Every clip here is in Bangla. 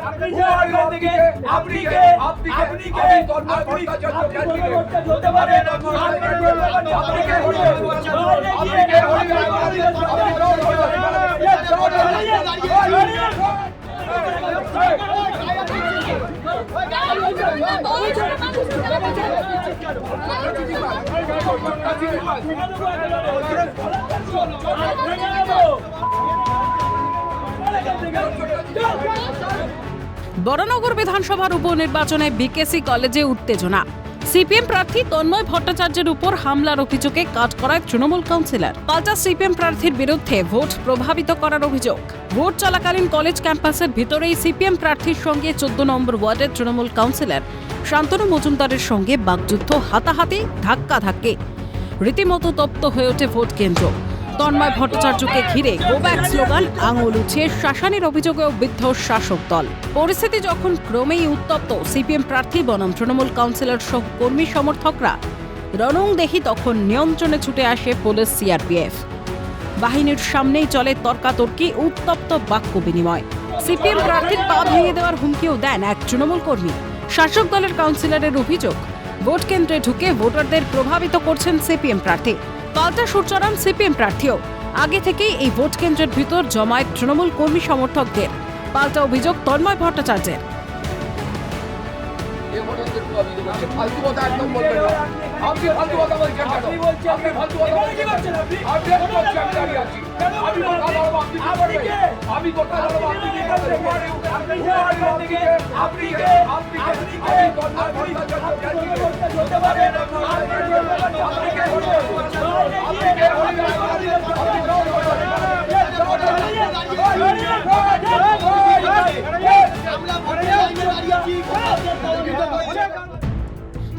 আপনি কে আপনি কে আপনি কে আপনি কে ক্যান্ডিডেট হতে পারেন আপনি আপনি কে আপনি কে বরানগর বিধানসভার উপনির্বাচনে বিকেসি কলেজে উত্তেজনা। সিপিএম প্রার্থী তন্ময় ভট্টাচার্যের উপর হামলার অভিযোগে কাজ করায় তৃণমূল কাউন্সিলর। পাল্টা সিপিএম প্রার্থীর বিরুদ্ধে ভোট প্রভাবিত করার অভিযোগ। ভোট চলাকালীন কলেজ ক্যাম্পাসের ভিতরেই সিপিএম প্রার্থীর সঙ্গে চোদ্দ নম্বর ওয়ার্ডের তৃণমূল কাউন্সিলর শান্তনু মজুমদারের সঙ্গে বাকযুদ্ধ হাতাহাতি ধাক্কা ধাক্কে রীতিমতো তপ্ত হয়ে ওঠে ভোট কেন্দ্র। তন্ময় ভট্টাচার্যকে ঘিরে গোব্যাক স্লোগান, আঙুল উঠিয়ে শাসানের অভিযোগেও বিদ্ধ শাসক দল। পরিস্থিতি যখন ক্রমেই উত্তপ্ত, সিপিএম প্রার্থী বনাম তৃণমূল কাউন্সিলর সহ কর্মী সমর্থকরা রণং দেখি তখন নিয়ন্ত্রণে ছুটে আসে পুলিশ সিআরপিএফ। বাহিনীর সামনেই চলে তর্কাতর্কি, উত্তপ্ত বাক্য বিনিময়। সিপিএম প্রার্থীর পা ভেঙে দেওয়ার হুমকিও দেন এক তৃণমূল কর্মী। শাসক দলের কাউন্সিলরের অভিযোগ ভোট কেন্দ্রে ঢুকে ভোটারদের প্রভাবিত করছেন সিপিএম প্রার্থী। পাল্টা সুর চড়ান সিপিএম প্রার্থীও আগে থেকেই এই ভোট কেন্দ্রের ভিতর জমায়েত তৃণমূল কর্মী সমর্থকদের পাল্টা অভিযোগ তন্ময় ভট্টাচার্যের আপনি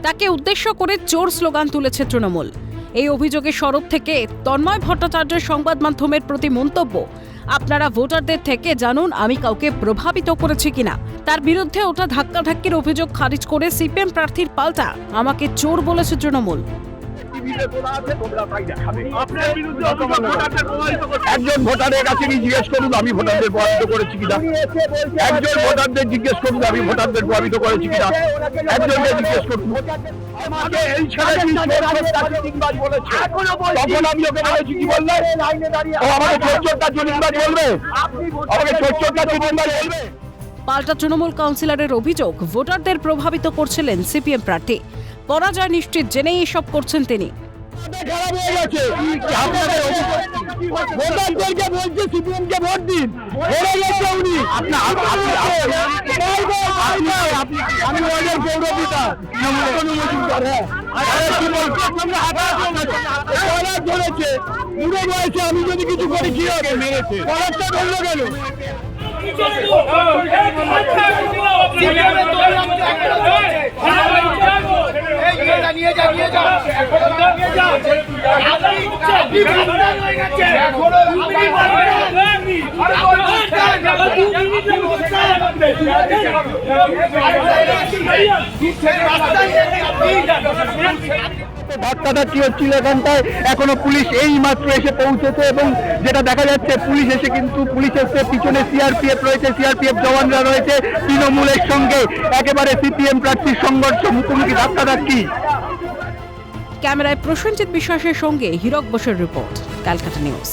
তাকে উদ্দেশ্য করে চোর স্লোগান তুলেছে তৃণমূল। এই অভিযোগে সরব থেকে তন্ময় ভট্টাচার্যের সংবাদ মাধ্যমের প্রতি মন্তব্য, আপনারা ভোটারদের থেকে জানুন আমি কাউকে প্রভাবিত করেছি কিনা। তার বিরুদ্ধে ওঠা ধাক্কাধাক্কির অভিযোগ খারিজ করে সিপিএম প্রার্থীর পাল্টা, আমাকে চোর বলেছে তৃণমূল। একজন ভোটারের কাছে গিয়ে জিজ্ঞেস করুন আমি ভোটারদের প্রভাবিত করেছি কিনা। একজন ভোটারদের জিজ্ঞেস করুন আমি ভোটারদের প্রভাবিত করেছি কিনা। একজনকে জিজ্ঞেস করুন। আমাকে এই ছেলেটি চোর বলেছে। তখন আমি ওকে বলেছি কি বললে? ও আমাকে চোর চুরিংবাজ বলবে? আমাকে চোর চুরিংবাজ বলবে? পাল্টা তৃণমূল কাউন্সিলরের অভিযোগ ভোটারদের প্রভাবিত করছিলেন সিপিএম প্রার্থী। পরাজয় নিশ্চিত জেনেই এসব করছেন তিনি খারাপ হয়ে গেছে আপনাদের ভোটারদেরকে বলছে সিপিএম ভোট দিন হেরে গেছে উনি আমি ওদের পৌরপিতা মজুমদার হ্যাঁ ধরেছে বয়সে আমি যদি কিছু করি কি হবে মেরেছে ধরলো কেন কি হচ্ছিল এখানটায়? এখনও পুলিশ এই মাত্র এসে পৌঁছেছে এবং যেটা দেখা যাচ্ছে পুলিশ এসে কিন্তু পুলিশ এসে পিছনে সিআরপিএফ রয়েছে সিআরপিএফ জওয়ানরা রয়েছে তৃণমূলের সঙ্গে। একেবারে সিপিএম প্রার্থীর সংঘর্ষ মুখোমুখি ধাক্কাধাক্কি ক্যামেরায় প্রসেনজিৎ বিশ্বাসের সঙ্গে হীরক বোসের রিপোর্ট ক্যালকাটা নিউজ।